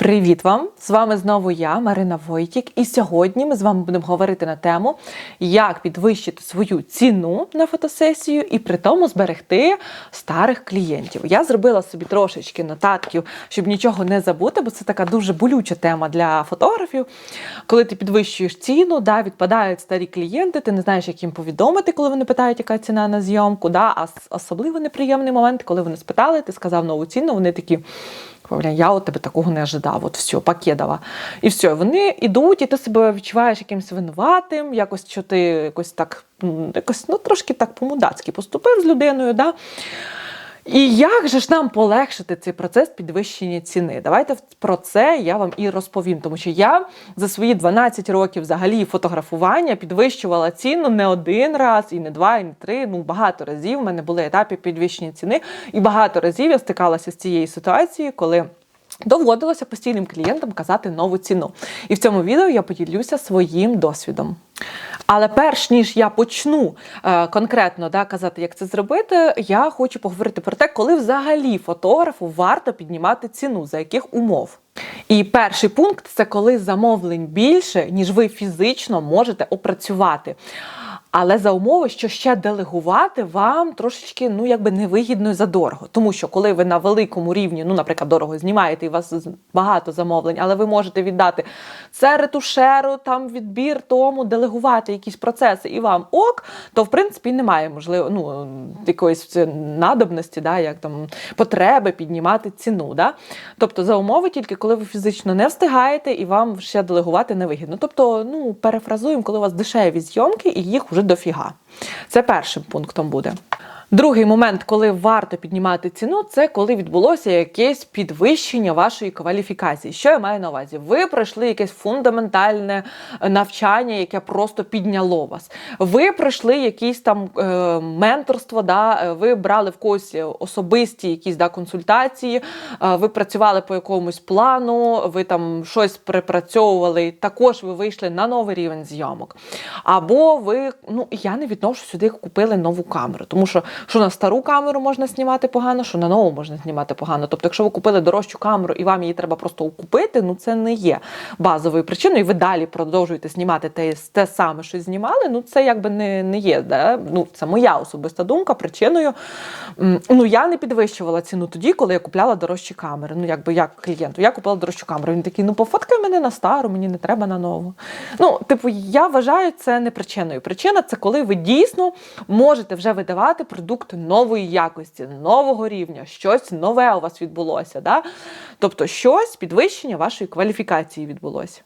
Привіт вам! З вами знову я, Марина Войтік, і сьогодні ми з вами будемо говорити на тему, як підвищити свою ціну на фотосесію і при тому зберегти старих клієнтів. Я зробила собі трошечки нотатків, щоб нічого не забути, бо це така дуже болюча тема для фотографів. Коли ти підвищуєш ціну, да, відпадають старі клієнти, ти не знаєш, як їм повідомити, коли вони питають, яка ціна на зйомку. Да? А особливо неприємний момент, коли вони спитали, ти сказав нову ціну, вони такі. Бля, я от тебе такого не ожидав, от все, пакетова. І все, вони йдуть, і ти себе відчуваєш якимось винуватим, якось що ти якось так, якось, ну, трошки так по-мудацьки поступив з людиною. Да? І як же ж нам полегшити цей процес підвищення ціни? Давайте про це я вам і розповім, тому що я за свої 12 років взагалі фотографування підвищувала ціну не один раз, і не два, і не три. Ну багато разів в мене були етапи підвищення ціни, і багато разів я стикалася з цією ситуацією, коли. Доводилося постійним клієнтам казати нову ціну. І в цьому відео я поділюся своїм досвідом. Але перш ніж я почну е, конкретно да, казати, як це зробити, я хочу поговорити про те, коли взагалі фотографу варто піднімати ціну, за яких умов. І перший пункт це коли замовлень більше, ніж ви фізично можете опрацювати. Але за умови, що ще делегувати вам трошечки ну якби невигідно і задорого. Тому що коли ви на великому рівні, ну, наприклад, дорого знімаєте, і у вас багато замовлень, але ви можете віддати це ретушеру, там відбір тому, делегувати якісь процеси і вам ок, то в принципі немає можливо ну, якоїсь надобності, да, як там потреби піднімати ціну. Да? Тобто за умови тільки коли ви фізично не встигаєте і вам ще делегувати невигідно. Тобто, ну, перефразуємо, коли у вас дешеві зйомки і їх вже дофіга. Це першим пунктом буде. Другий момент, коли варто піднімати ціну, це коли відбулося якесь підвищення вашої кваліфікації. Що я маю на увазі? Ви пройшли якесь фундаментальне е, навчання, яке просто підняло вас. Ви пройшли якісь там е, менторство, да? е, ви брали в когось особисті якісь да, консультації, е, ви працювали по якомусь плану, ви там щось припрацьовували, також ви вийшли на новий рівень зйомок. Або ви, ну я не відношу сюди, купили нову камеру, тому що що на стару камеру можна знімати погано, що на нову можна знімати погано. Тобто, якщо ви купили дорожчу камеру і вам її треба просто купити, ну це не є базовою причиною. І ви далі продовжуєте знімати те, те саме, що знімали. Ну це якби не, не є. Да? Ну це моя особиста думка. Причиною ну я не підвищувала ціну тоді, коли я купляла дорожчі камери. Ну якби як клієнту, я купила дорожчу камеру. Він такий, ну пофоткай мене на стару, мені не треба на нову. Ну, типу, я вважаю це не причиною. Причина це коли ви дійсно можете вже видавати продукт нової якості, нового рівня, щось нове у вас відбулося. Да? Тобто, щось підвищення вашої кваліфікації відбулося.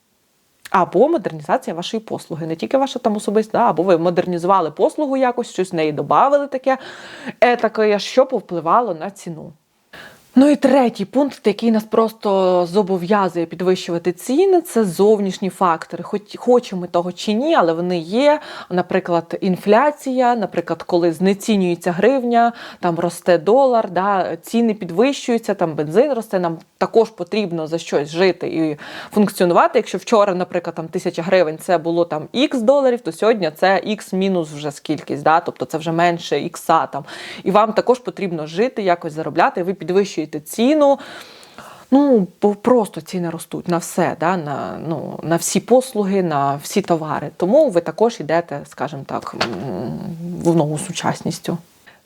Або модернізація вашої послуги, не тільки ваша там особиста, або ви модернізували послугу якось, щось в неї додали таке, етаке, що повпливало на ціну. Ну і третій пункт, який нас просто зобов'язує підвищувати ціни, це зовнішні фактори. Хоч хочемо ми того чи ні, але вони є. Наприклад, інфляція, наприклад, коли знецінюється гривня, там росте долар, да, ціни підвищуються, там бензин росте. Нам також потрібно за щось жити і функціонувати. Якщо вчора, наприклад, там тисяча гривень це було там х доларів, то сьогодні це х мінус вже скількись, да, тобто це вже менше ікса там. І вам також потрібно жити, якось заробляти. Ви підвищуєте ціну. Ну, бо просто ціни ростуть на все, да, на, ну, на всі послуги, на всі товари. Тому ви також йдете, скажімо так, в ногу сучасністю.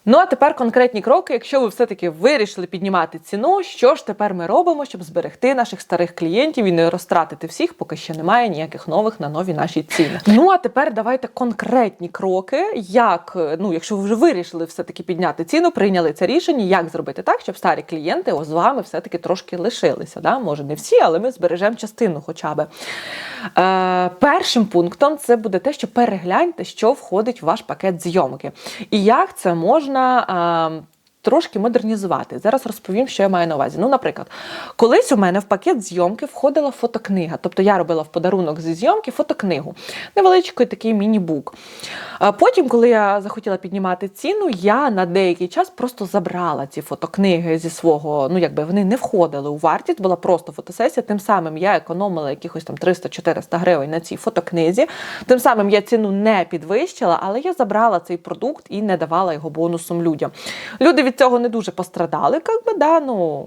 Ну а тепер конкретні кроки. Якщо ви все-таки вирішили піднімати ціну, що ж тепер ми робимо, щоб зберегти наших старих клієнтів і не розтратити всіх, поки ще немає ніяких нових на нові наші ціни. Ну а тепер давайте конкретні кроки, як ну, якщо ви вже вирішили все-таки підняти ціну, прийняли це рішення, як зробити так, щоб старі клієнти з вами все-таки трошки лишилися. Да? Може, не всі, але ми збережемо частину хоча б. Е, першим пунктом це буде те, що перегляньте, що входить в ваш пакет зйомки. І як це можна. Трошки модернізувати. Зараз розповім, що я маю на увазі. Ну, наприклад, колись у мене в пакет зйомки входила фотокнига. Тобто я робила в подарунок зі зйомки фотокнигу, невеличкий такий міні-бук. Потім, коли я захотіла піднімати ціну, я на деякий час просто забрала ці фотокниги зі свого, ну якби вони не входили у вартість, була просто фотосесія. Тим самим я економила якихось там 300-400 гривень на цій фотокнизі. Тим самим я ціну не підвищила, але я забрала цей продукт і не давала його бонусом людям. Люди від цього не дуже пострадали, как би, да, ну,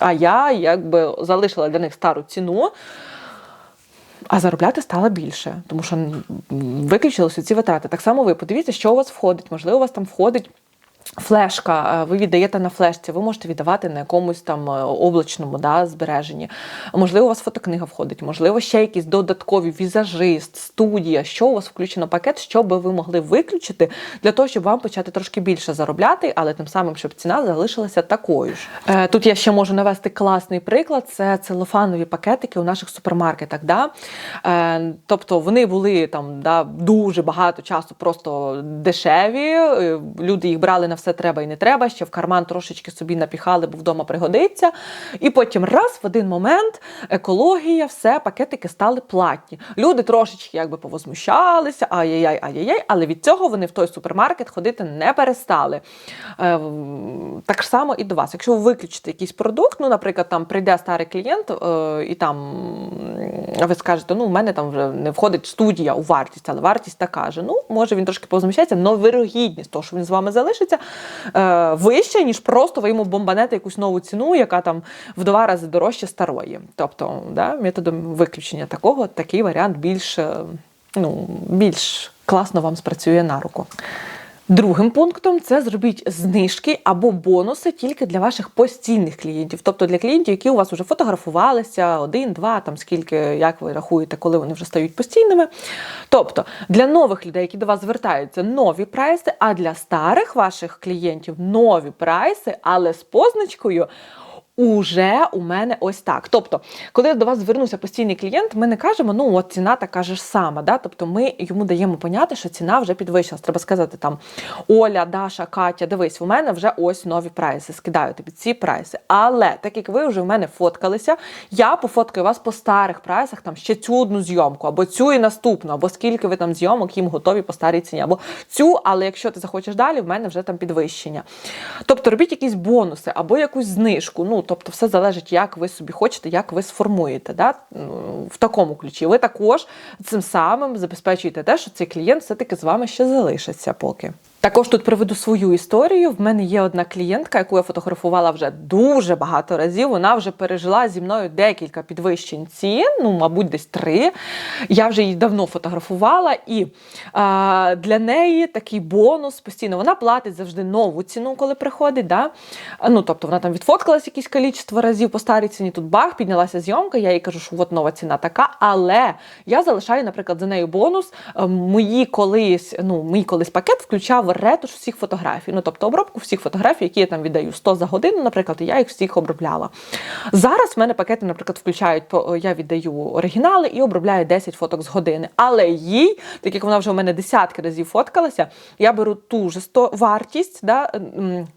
а я якби залишила для них стару ціну. А заробляти стало більше, тому що виключилися ці витрати. Так само ви подивіться, що у вас входить. Можливо, у вас там входить. Флешка, е, ви віддаєте на флешці, ви можете віддавати на якомусь там е, облачному да, збереженні. Можливо, у вас фотокнига входить, можливо, ще якісь додаткові візажист, студія, що у вас включено пакет, що би ви могли виключити для того, щоб вам почати трошки більше заробляти, але тим самим, щоб ціна залишилася такою ж. Е, Тут я ще можу навести класний приклад: це целофанові пакетики у наших супермаркетах. Да? Тобто вони були там да, дуже багато часу просто дешеві. Люди їх брали на все треба і не треба, ще в карман трошечки собі напіхали, бо вдома пригодиться. І потім раз в один момент екологія, все, пакетики стали платні. Люди трошечки якби повозмущалися, ай-яй-яй, ай-яй-яй, але від цього вони в той супермаркет ходити не перестали. Е, Так само і до вас. Якщо ви виключите якийсь продукт, ну, наприклад, там прийде старий клієнт, е, і там ви скажете, ну, у мене там вже не входить студія у вартість, але вартість така же. Ну, може він трошки позміщається, але вирогідність того, що він з вами залишиться, е, вища, ніж просто ви йому бомбанете якусь нову ціну, яка там в два рази дорожче старої. Тобто, да, методом виключення такого, такий варіант більш, е, ну, більш класно вам спрацює на руку. Другим пунктом це зробіть знижки або бонуси тільки для ваших постійних клієнтів, тобто для клієнтів, які у вас вже фотографувалися, один, два, там скільки, як ви рахуєте, коли вони вже стають постійними. Тобто для нових людей, які до вас звертаються, нові прайси, а для старих ваших клієнтів нові прайси, але з позначкою. Уже у мене ось так. Тобто, коли до вас звернувся постійний клієнт, ми не кажемо, ну от ціна така ж сама. Да? Тобто ми йому даємо поняти, що ціна вже підвищилась. Треба сказати там Оля, Даша, Катя, дивись, у мене вже ось нові прайси. Скидаю тобі ці прайси. Але так як ви вже в мене фоткалися, я пофоткаю вас по старих прайсах, там ще цю одну зйомку, або цю і наступну, або скільки ви там зйомок їм готові по старій ціні, або цю, але якщо ти захочеш далі, в мене вже там підвищення. Тобто робіть якісь бонуси або якусь знижку. Ну, тобто, все залежить, як ви собі хочете, як ви сформуєте. Да? Ну, В такому ключі. Ви також цим самим забезпечуєте те, що цей клієнт все-таки з вами ще залишиться поки. Також тут приведу свою історію. В мене є одна клієнтка, яку я фотографувала вже дуже багато разів. Вона вже пережила зі мною декілька підвищень цін, ну, мабуть, десь три. Я вже її давно фотографувала, і а, для неї такий бонус постійно. Вона платить завжди нову ціну, коли приходить. Да? Ну, тобто вона там відфоткалась якесь кількість разів по старій ціні. Тут бах, піднялася зйомка. Я їй кажу, що от нова ціна така. Але я залишаю, наприклад, за нею бонус. Е, Мої колись, ну, мій колись пакет включав ретуш всіх фотографій. Ну, тобто обробку всіх фотографій, які я там віддаю 100 за годину, наприклад, і я їх всіх обробляла. Зараз в мене пакети, наприклад, включають, я віддаю оригінали і обробляю 10 фоток з години. Але їй, так як вона вже в мене десятки разів фоткалася, я беру ту же 100 вартість, да,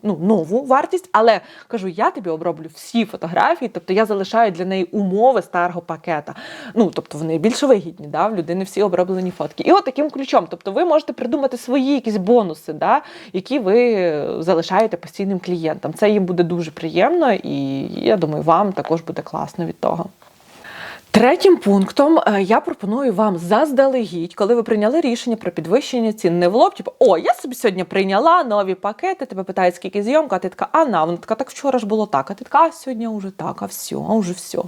ну, нову вартість, але кажу, я тобі оброблю всі фотографії, тобто я залишаю для неї умови старого пакета. Ну, тобто вони більш вигідні, да, в людини всі оброблені фотки. І от таким ключом. Тобто ви можете придумати свої якісь бонуси, да, які ви залишаєте постійним клієнтам. Це їм буде дуже приємно, і я думаю, вам також буде класно від того. Третім пунктом е, я пропоную вам заздалегідь, коли ви прийняли рішення про підвищення цін, не в лоб, типу, о, я собі сьогодні прийняла нові пакети, тебе питають, скільки зйомка, а ти така, а на, вона така, так вчора ж було так, а ти така, а сьогодні вже так, а все, а вже все.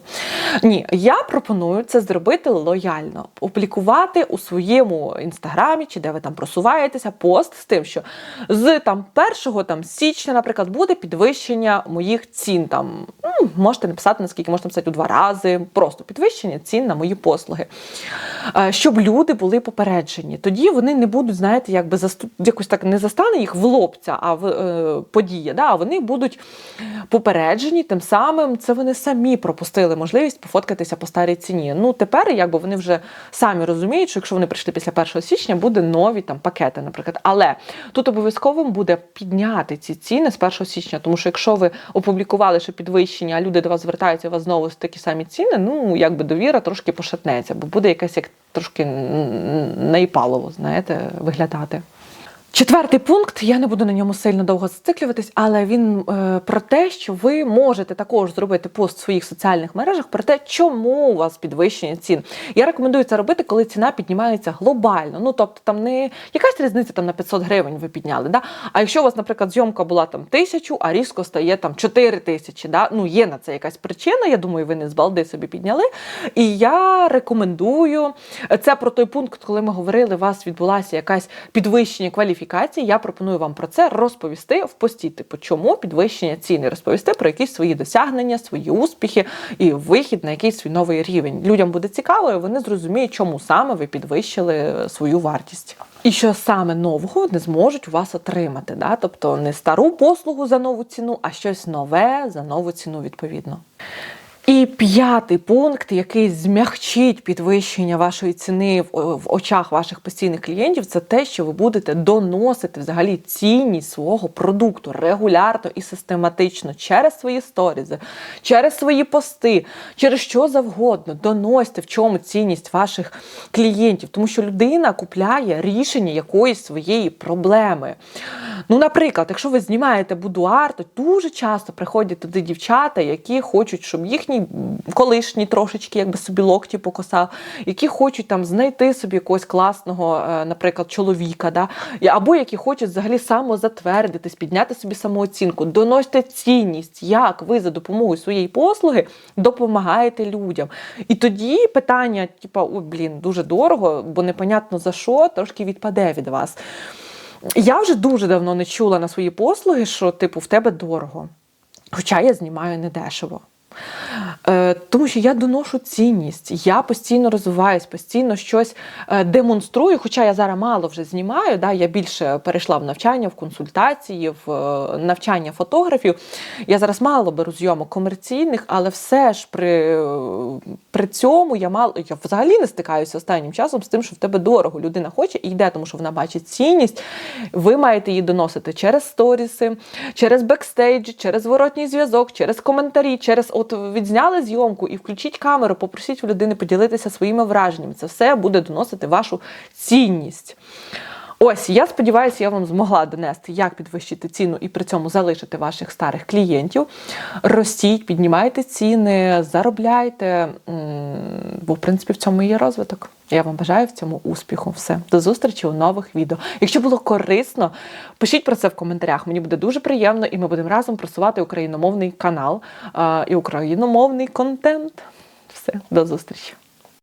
Ні, я пропоную це зробити лояльно, опублікувати у своєму інстаграмі, чи де ви там просуваєтеся, пост з тим, що з там 1 там, січня, наприклад, буде підвищення моїх цін. Там, ну, можете написати, наскільки можете написати у два рази, просто підвищення цін на мої послуги. Е, Щоб люди були попереджені. Тоді вони не будуть, знаєте, якби засту... якось так не застане їх в лобця, а в е, подія. Да? А вони будуть попереджені, тим самим це вони самі пропустили можливість пофоткатися по старій ціні. Ну тепер, якби вони вже самі розуміють, що якщо вони прийшли після 1 січня, буде нові там пакети, наприклад. Але тут обов'язковим буде підняти ці ціни з 1 січня, тому що якщо ви опублікували, що підвищення, а люди до вас звертаються, у вас знову такі самі ціни, ну якби довіра трошки пошатнеться, бо буде якась як трошки наїпалово, знаєте, виглядати. Четвертий пункт, я не буду на ньому сильно довго зациклюватись, але він е, про те, що ви можете також зробити пост в своїх соціальних мережах про те, чому у вас підвищення цін. Я рекомендую це робити, коли ціна піднімається глобально. Ну тобто там не якась різниця там на 500 гривень ви підняли. Да? А якщо у вас, наприклад, зйомка була там тисячу, а різко стає там 4 тисячі, да? ну є на це якась причина. Я думаю, ви не з балди собі підняли. І я рекомендую це про той пункт, коли ми говорили, у вас відбулася якась підвищення кваліфікації. Я пропоную вам про це розповісти в пості. Типу, чому підвищення ціни, розповісти про якісь свої досягнення, свої успіхи і вихід на якийсь свій новий рівень. Людям буде цікаво, і вони зрозуміють, чому саме ви підвищили свою вартість. І що саме нового не зможуть у вас отримати. Да? Тобто не стару послугу за нову ціну, а щось нове за нову ціну відповідно. І п'ятий пункт, який змягчить підвищення вашої ціни в, очах ваших постійних клієнтів, це те, що ви будете доносити взагалі цінність свого продукту регулярно і систематично через свої сторізи, через свої пости, через що завгодно. Доносьте, в чому цінність ваших клієнтів, тому що людина купляє рішення якоїсь своєї проблеми. Ну, наприклад, якщо ви знімаєте будуар, то дуже часто приходять туди дівчата, які хочуть, щоб їхній колишній трошечки, якби собі локті покосав, які хочуть там знайти собі якогось класного, е, наприклад, чоловіка, да? або які хочуть взагалі самозатвердитись, підняти собі самооцінку, доносьте цінність, як ви за допомогою своєї послуги допомагаєте людям. І тоді питання, о, блін, дуже дорого, бо непонятно за що, трошки відпаде від вас. Я вже дуже давно не чула на свої послуги, що, типу, в тебе дорого. Хоча я знімаю недешево. Е, Тому що я доношу цінність, я постійно розвиваюсь, постійно щось е, демонструю. Хоча я зараз мало вже знімаю, да, я більше перейшла в навчання, в консультації, в е, навчання фотографів. Я зараз мало беру зйомок комерційних, але все ж при при цьому я мало я взагалі не стикаюся останнім часом з тим, що в тебе дорого. Людина хоче і йде, тому що вона бачить цінність. Ви маєте її доносити через сторіси, через бекстейдж, через зворотній зв'язок, через коментарі, через от відзняли зйомку і включіть камеру, попросіть у людини поділитися своїми враженнями. Це все буде доносити вашу цінність. Ось, я сподіваюся, я вам змогла донести, як підвищити ціну і при цьому залишити ваших старих клієнтів. Ростіть, піднімайте ціни, заробляйте, бо, в принципі, в цьому є розвиток. Я вам бажаю в цьому успіху. Все, до зустрічі у нових відео. Якщо було корисно, пишіть про це в коментарях. Мені буде дуже приємно, і ми будемо разом просувати україномовний канал і україномовний контент. Все, до зустрічі.